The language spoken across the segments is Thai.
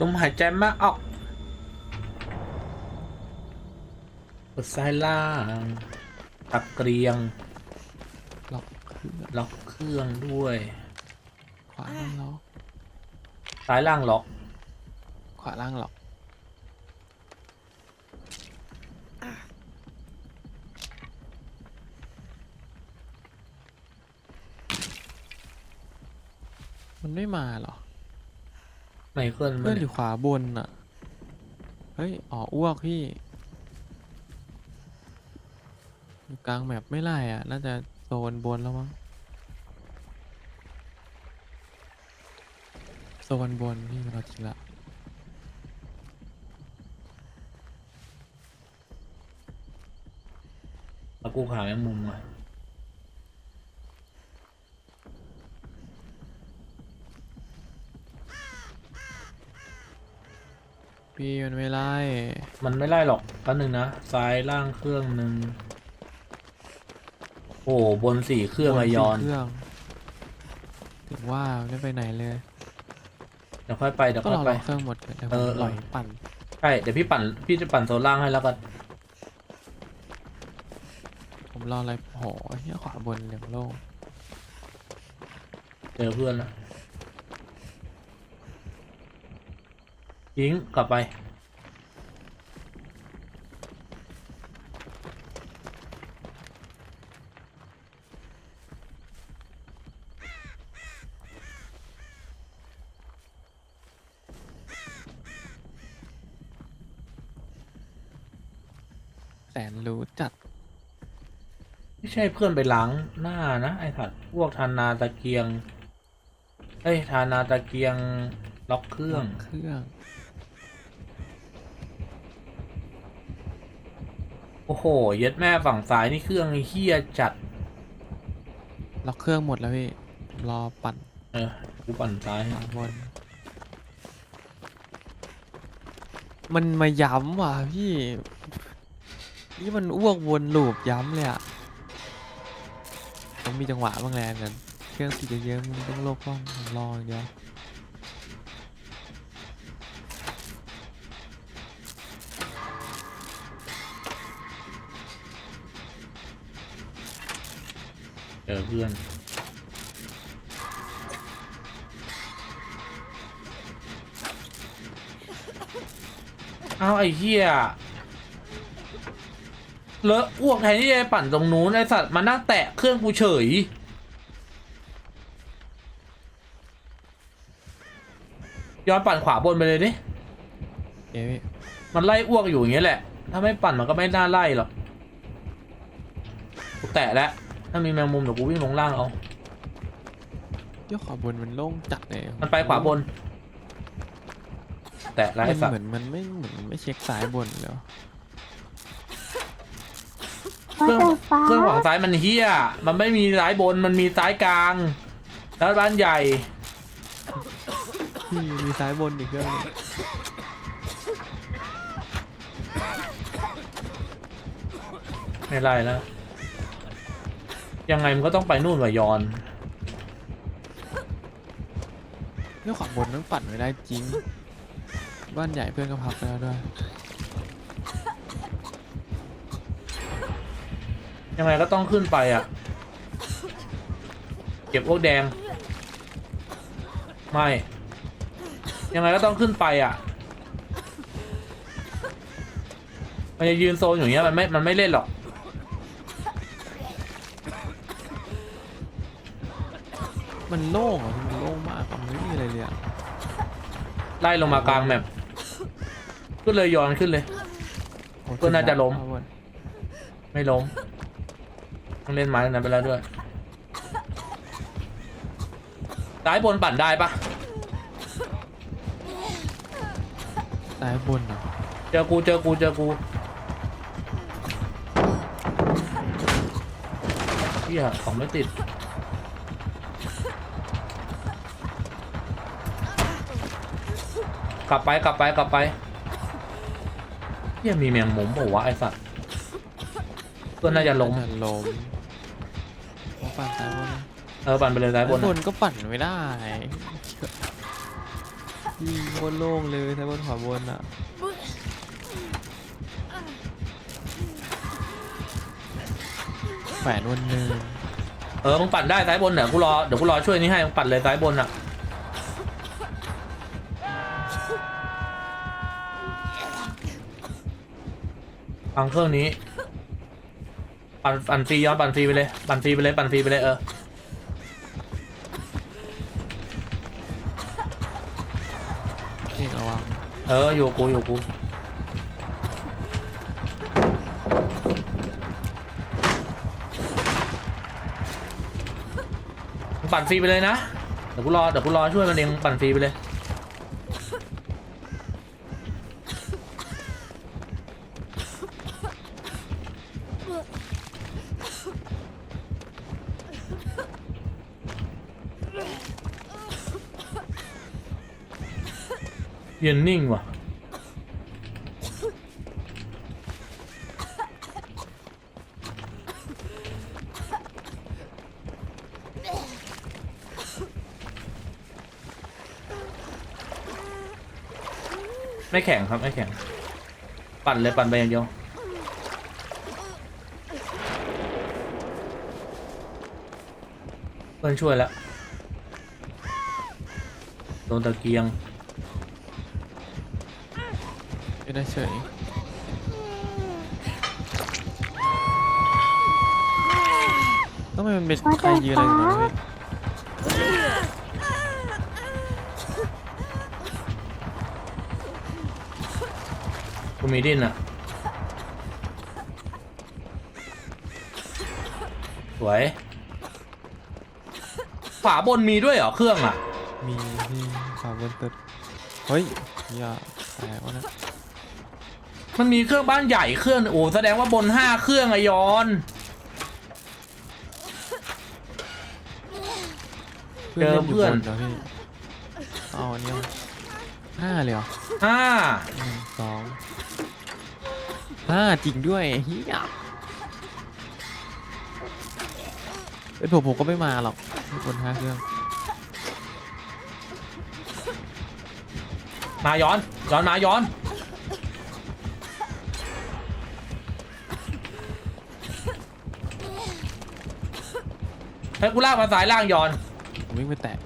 ลมหายใจมากออกกดซ้ายล่างตักเกรียง ล็อกเครื่องล็อกเครื่องด้วย ขวาล่างล็อกซ้ายล่างล็อก ขวาล่างล็อกมันไม่มาหรอ ไหนเคลื่อนเพื่มัอนนอยู่ขวาบนอะ เฮ้ยอ๋ออ้วกพี่อยู่กลางแมปไม่ไล่อะ น่าจะโซนบนแล้วมั้ง โซนบนพี่เราจริงละ แล้วกูขาแมงมุมอะ พี่มันไม่ไล่มันไม่ไล่หรอกแป๊บนึงนะ ซ้ายล่างเครื่องหนึ่งโอ้บนสี่เครื่องบอะสี่ยอนเครื่องถึงว่าไม่ไปไหนเลยเดี๋ยวค่อยไปเดี๋ยวก็ค่อรอยไปรอเครื่องหมดเดี๋ยวผเอมอปล่อยปั่นใช่เดี๋ยวพี่ปั่นพี่จะปั่นโซนล่างให้แล้วกันผมรออะไรโหเฮียขวาบนเหลี่ยมโล่งเจอเพื่อนแล้ว ยิงกลับไป แสนรู้จัด ไม่ใช่เพื่อนไปล้างหน้านะไอ้ถัดพวกทานาตะเกียงเอ้ยทานาตะเกียงล็อกเครื่อง เครื่อง โอ้โหเย็ดแม่ฝั่งซ้ายนี่เครื่องเฮี้ยจัด ล็อกเครื่องหมดแล้วพี่ผมรอปั่นเออกูปั่นซ้ายให้ขวาบน มันมาย้ำว่ะพี่ นี่มันอ้วกวนลูปย้ำเลยอะต้องมีจังหวะบ้างแหละนั้นเครื่องสีเยอะๆมันต้องโลกกล้องผมรออย่างเดียว จอเพื่อนเอาไอ้เหี้ยเลอะอ้วกแทนที่จะไปปั่นตรงนู้นไอสัตว์มานั่งแตะเครื่องกูเฉย ย้อนปั่นขวาบนไปเลยดิเอ๊ะพี่มันไล่อ้วกอยู่อย่างเงี้ยแหละ ถ้าไม่ปั่นมันก็ไม่น่าไล่หรอกกูแตะแล้ว ถ้ามีแมงมุมเดี๋ยวกูวิ่งลงล่างเอาเดี๋ยวขวาบนมันโล่งจัดเลยมันไปขวาบน แตะแล้วมัไอ้นสัตเหว์มือนมันไม่เหมือนมันไม่เช็คซ้ายบนแล้วเครื่องเครื่องฝั่งซ้ายมันเฮี้ย มันไม่มีซ้ายบนมันมีซ้ายกลาง แล้วบ้านใหญ่ พี่มีซ้ายบนอีกเครื่องหนึ่งไม่ไล่แล้ว ยังไงมันก็ต้องไปนู่นว่ะยอน เรื่องขวาบนมันปั่นไม่ได้จริง บ้านใหญ่เพื่อนก็พับไปแล้วด้วย ยังไงก็ต้องขึ้นไปอะ เก็บพวกแดง ไม่ ยังไงก็ต้องขึ้นไปอะ มันจะยืนโซนอย่างเงี้ยมันไม่ มันไม่เล่นหรอก มันโล่งอะมันโล่งมากอะมันไม่มีอะไรเลยอะไล่ลงมากลางแมปขึ้นเลยยอนขึ้นเลย โอ้ก็น่าจะล้มขวาบนไม่ล้มต้องเล่นไม้ตรงนั้นไปแล้วด้วยซ้ายบนปั่นได้ปะซ้ายบนเหรอเจอกูเจอกูเจอกูเฮียของไม่ติด กลับไปกลับไปกลับไปเฮียมีแมงมุมบอกว่าวะไอสัตว์เพื่อนน่าจะล้มน่าจะล้มเอาปั่นซ้ายบนนะเออปั่นไปเลยซ้ายบนซ้ายบอะนก็ปั่นไม่ได้ยิงโคตรโล่งเลยซ้ายบนขวาบนอะแฝนวันหนึ่งเออมึงปั่นได้ซ้ายบนเดี๋ยวกูรอเดี๋ยวกูรอช่วยนี่ให้มึงปั่นเลยซ้ายบนอะ ฟังเครื่องนี้ ปั่นปั่นฟรีย้อนปั่นฟรีไปเลย ปั่นฟรีไปเลย ปั่นฟรีไปเลยเออนี่ระวังเออ อยู่กู อยู่กูมึงปั่นฟรีไปเลยนะ เดี๋ยวกูรอ เดี๋ยวกูรอช่วยมันเอง ปั่นฟรีไปเลย ยืนนิ่งว่ะ ไม่แข็งครับ ไม่แข็ง ปั่นเลยปั่นไปอย่างเดียวเพื่อนช่วยแล้วโดนตะเกียง ไม่ได้เฉยต้องมันเป็นใครยืนอะไรอยู่นะเว้ยกูมีดิ้นอะสวยฝาบนมีด้วยเหรอเครื่องอะ มีที่ขวาบนตึกเฮ้ยอย่าแตกวะนะ มันมีเครื่องบ้านใหญ่เครื่องโอ้แสดงว่าบนห้าเครื่องอะยอนเพื่อนเล่นอยู่เจอเพื่บอนนเหรอพี่เอาอันนี้เอาห้าเลยเหรอห้าหนึ่งสองห้าจริงด้วยเฮียเป็นผมผมก็ไม่มาหรอกบนห้าเครื่องมาย้อนย้อนมาย้อน ให้กูลากมาสายล่างย้อน ผมวิ่งไปแตะ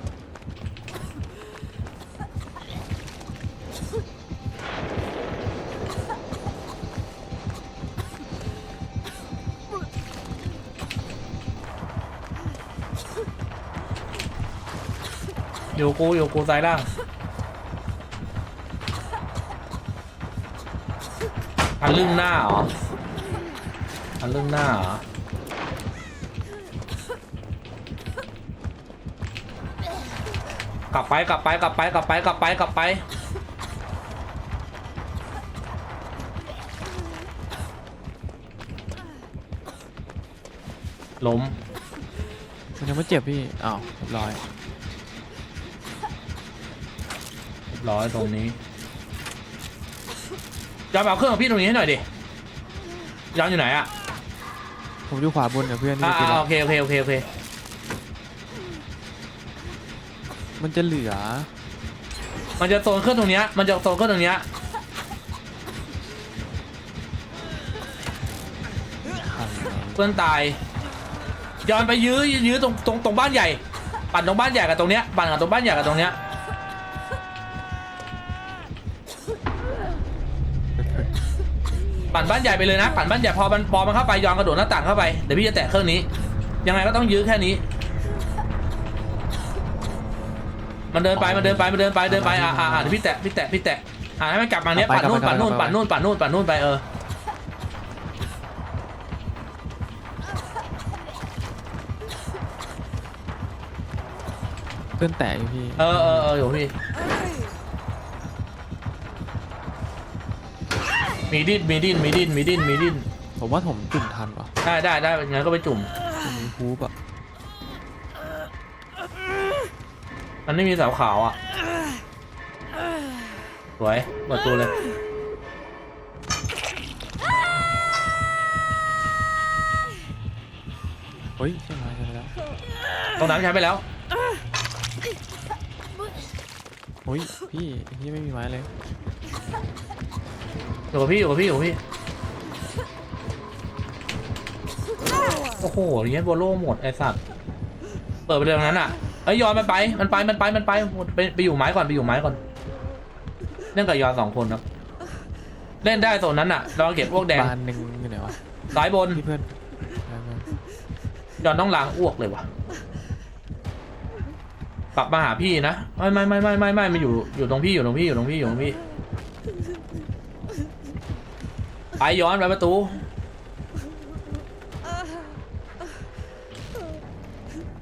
อยู่กูอยู่กูสายล่างอันลึ่งหน้าเหรออันลึ่งหน้าเหรอ กลับไปกลับไปกลับไปกลับไปกลับไปกลับไป ล้มมันยังไม่เจ็บพี่ อ้าวเรียบร้อย เรียบร้อยตรงนี้ยอมเอาเครื่องของพี่ตรงนี้ให้หน่อยดิยอนอยู่ไหนอะผมอยู่ขวาบนกับเพื่อนที่อ่าไปกินอ่าแล้วโอเคโอเคโอเคโอเค มันจะเหลือ มันจะโซนเครื่องตรงเนี้ย มันจะโซนเครื่องตรงเนี้ย เพื่อนตาย ย้อนไปยื้อยื้อตรงตรงตรงบ้านใหญ่ ปั่นตรงบ้านใหญ่กับตรงเนี้ย ปั่นกับตรงบ้านใหญ่กับตรงเนี้ย ปั่นบ้านใหญ่ไปเลยนะ ปั่นบ้านใหญ่พอมันพอมันเข้าไปย้อนกระโดดหน้าต่างเข้าไป เดี๋ยวพี่จะแตะเครื่องนี้ ยังไงก็ต้องยื้อแค่นี้ มันเดินไปมันเดินไปมันเดินไปเดินไปอ่าอ่าอ่าเดี๋ยวพี่แตะพี่แตะพี่แตะอ่าให้มันกลับมาเนี้ยปั่นนู่นปั่นนู่นปั่นนู่นปั่นนู่นปั่นนู่นไปเออเพื่อนแตะอยู่พี่เออเออเอออยู่พี่มีดิ้นมีดิ้นมีดิ้นมีดิ้นมีดิ้นผมว่าผมจุ่มทันปะได้ได้ได้งั้นก็ไปจุ่มผมมีฮูปอะ มันไม่มีเสาขาวอะสวยเปิดตัวเลย เฮ้ยใช่ไหมใช่แล้วตรงนั้นใช้ไปแล้วโอ้ยพี่พี่ไม่มีไม้เลยอยู่กับพี่อยู่กับพี่อยู่กับพี่ โอ้โหเนี้ยโบโลหมดไอสัตว์ เปิดไปเลยตรงนั้นอะ เอ้ยยอนมันไปมันไปมันไปมันไปไปไปอยู่ไม้ก่อนไปอยู่ไม้ก่อนเล่นกับยอนสองคนครับ เล่นได้โซนนั้นอะเราเก็บพวกแดงบานหนึ่งอยู่ไหนวะซ้ายบนพี่เพื่อนไปไปยอนต้องล้างอ้วกเลยวะกลับมาหาพี่นะไม่ไม่ไม่ไม่ไม่ไม่มาอยู่อยู่ตรงพี่อยู่ตรงพี่อยู่ตรงพี่อยู่ตรงพี่ไปย้อนไปประตู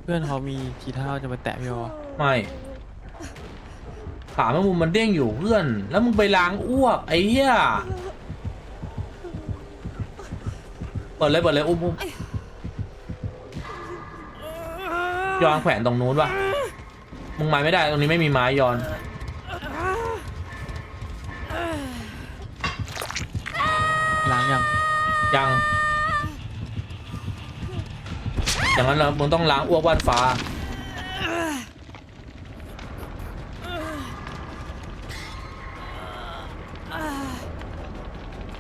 เพื่อนเขามีทีท่าจะมาแตะพี่วะไม่ ขาแมงมุมมันเด้งอยู่เพื่อน แล้วมึงไปล้างอ้วกไอ้เหี้ยเปิดเลยเปิดเลยอุ้มอุ้มยอนแขวนตรงนู้นวะมึงไม้ไม่ได้ตรงนี้ไม่มีไม้ยอน อย่างนั้นเรามึงต้องล้างอ้วกว่านฟ้า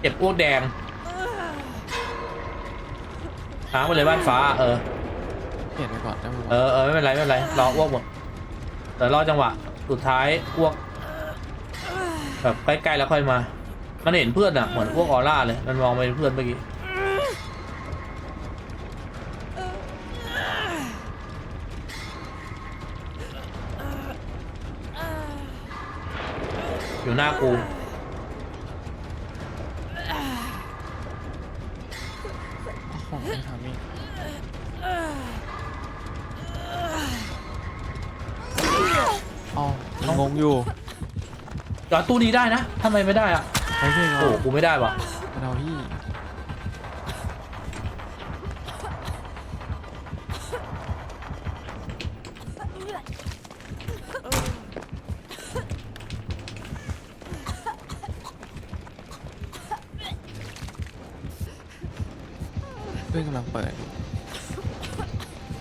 เก็บอ้วกแดงล้างไปเลยว่านฟ้า เออ เปลี่ยนไปก่อนได้ไหมเอวะอเออไม่เป็นไรไม่เป็นไรรออ้วกหมดเดี๋ยวรอจังหวะ สุดท้ายอ้วกแบบใกล้ๆแล้วค่อยมา มันเห็นเพื่อนอะเหมือนพวกออร่าเลย มันมองไปเพื่อนเมื่อกี้ อยู่หน้ากู ของไม่ทำนี่อ๋อยังงงอยู่จอดตู้นี้ได้นะทำไมไม่ได้อะใช้เพื่อนโอ้เรากูไม่ได้ว่ะเราพี่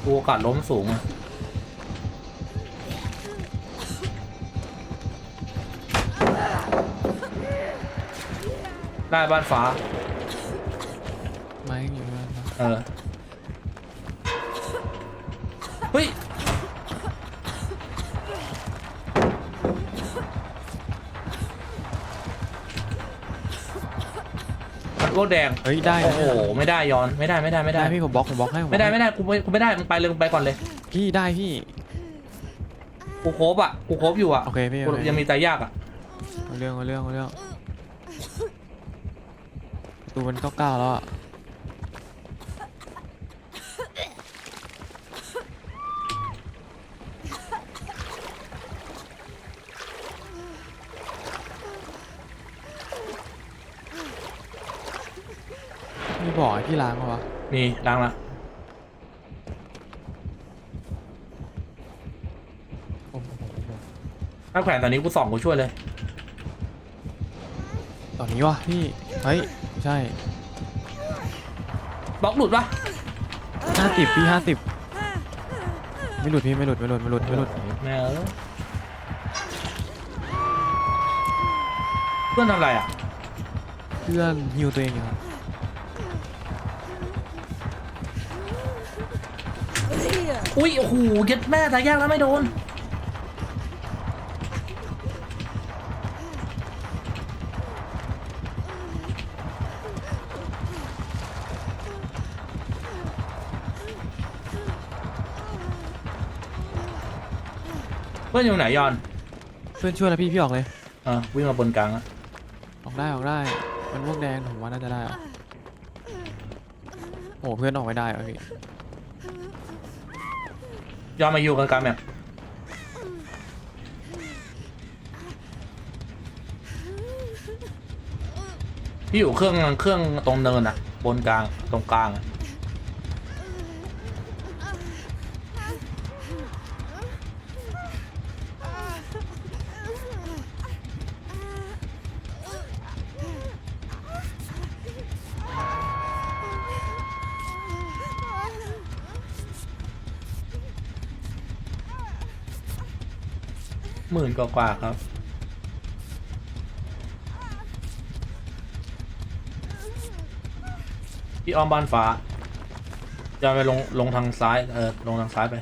กูโอกาสล้มสูงอะได้บ้านฟ้า ไม้ยังอยู่นั่นนะเออ มันอ้วกแดง เฮ้ยได้โอ้นะโห ไม่ได้ย้อน ไม่ได้ ไม่ได้ ไม่ได้ ได้พี่ผมบล็อกผมบล็อกให้ผไม่ได้บล็อกไม่ได้ กูไม่ กูไม่ได้ มึงไปเลย มึงไปก่อนเลยให้พี่ได้พี่ กูโคบอะ กูโคบอยู่อะโอเคพี่กูโอเคยังมีตายากอะ เอาเรื่องเอาเรื่องเอาเรื่องประตูมันเก้าเก้าแล้วอะ บ่อให้พี่ล้างปะวะมีล้างละโอ้โหถ้าแขวนตอนนี้กูส่องกูช่วยเลย ตอนนี้วะพี่ เฮ้ยไม่ใช่บล็อกหลุดปะห้าสิบพี่ห้าสิบไม่หลุดพี่ไม่หลุดไม่หลุดไม่หลุดไม่หลุดแม่เออเพื่อนทำอะไรอะ เพื่อนฮิวตัวเองอยู่ครับ อุ้ยโอ้โหเย็ดแม่ตายากแล้วไม่โดน เพื่อนอยู่ไหนยอนเพื่อนช่วยแล้วพี่พี่ออกเลยเออวิ่งมาบนกลางอะออกได้ออกได้ มันพวกแดงผมว่าน่าจะได้อะโอ้เพื่อนออกไม่ได้อะพี่ ยอนมาอยู่กันกลางแบบพี่อยู่เครื่องเครื่องตรงเนินอะบนกลางตรงกลางอะ นกว่าๆครับ พี่อ้อมบ้านฟ้า จะไปลงลงทางซ้าย เออ ลงทางซ้ายไป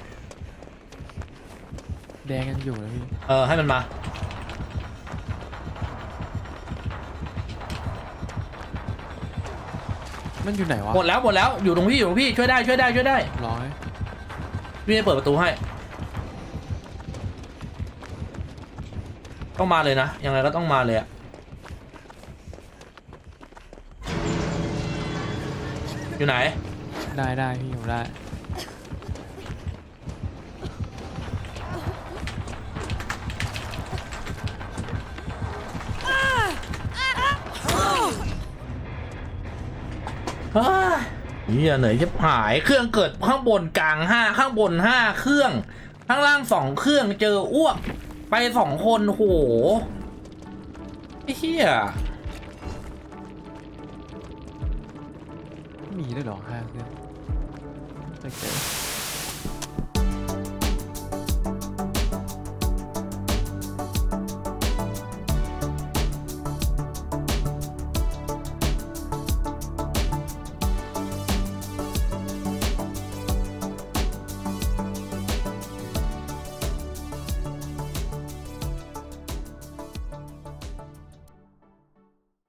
แดงยังอยู่นะพี่ เออ ให้มันมา มันอยู่ไหนวะหมดแล้วหมดแล้ว อยู่ตรงพี่อยู่ตรงพี่ช่วยได้ช่วยได้ช่วยได้ร้อย พี่จะเปิดประตูให้ ต้องมาเลยนะ ยังไงก็ต้องมาเลยอะอยู่ไหน ได้ได้พี่ผมได้เฮ้ยเฮียเหนื่อยชิบหายเครื่องเกิดข้างบนกลางห้าข้างบนห้าเครื่อง ข้างล่างสองเครื่องเจออ้วก ไปสองคนโหไอ้เหี้ยมีด้วยเหรอห้าเครื่องไม่เจอ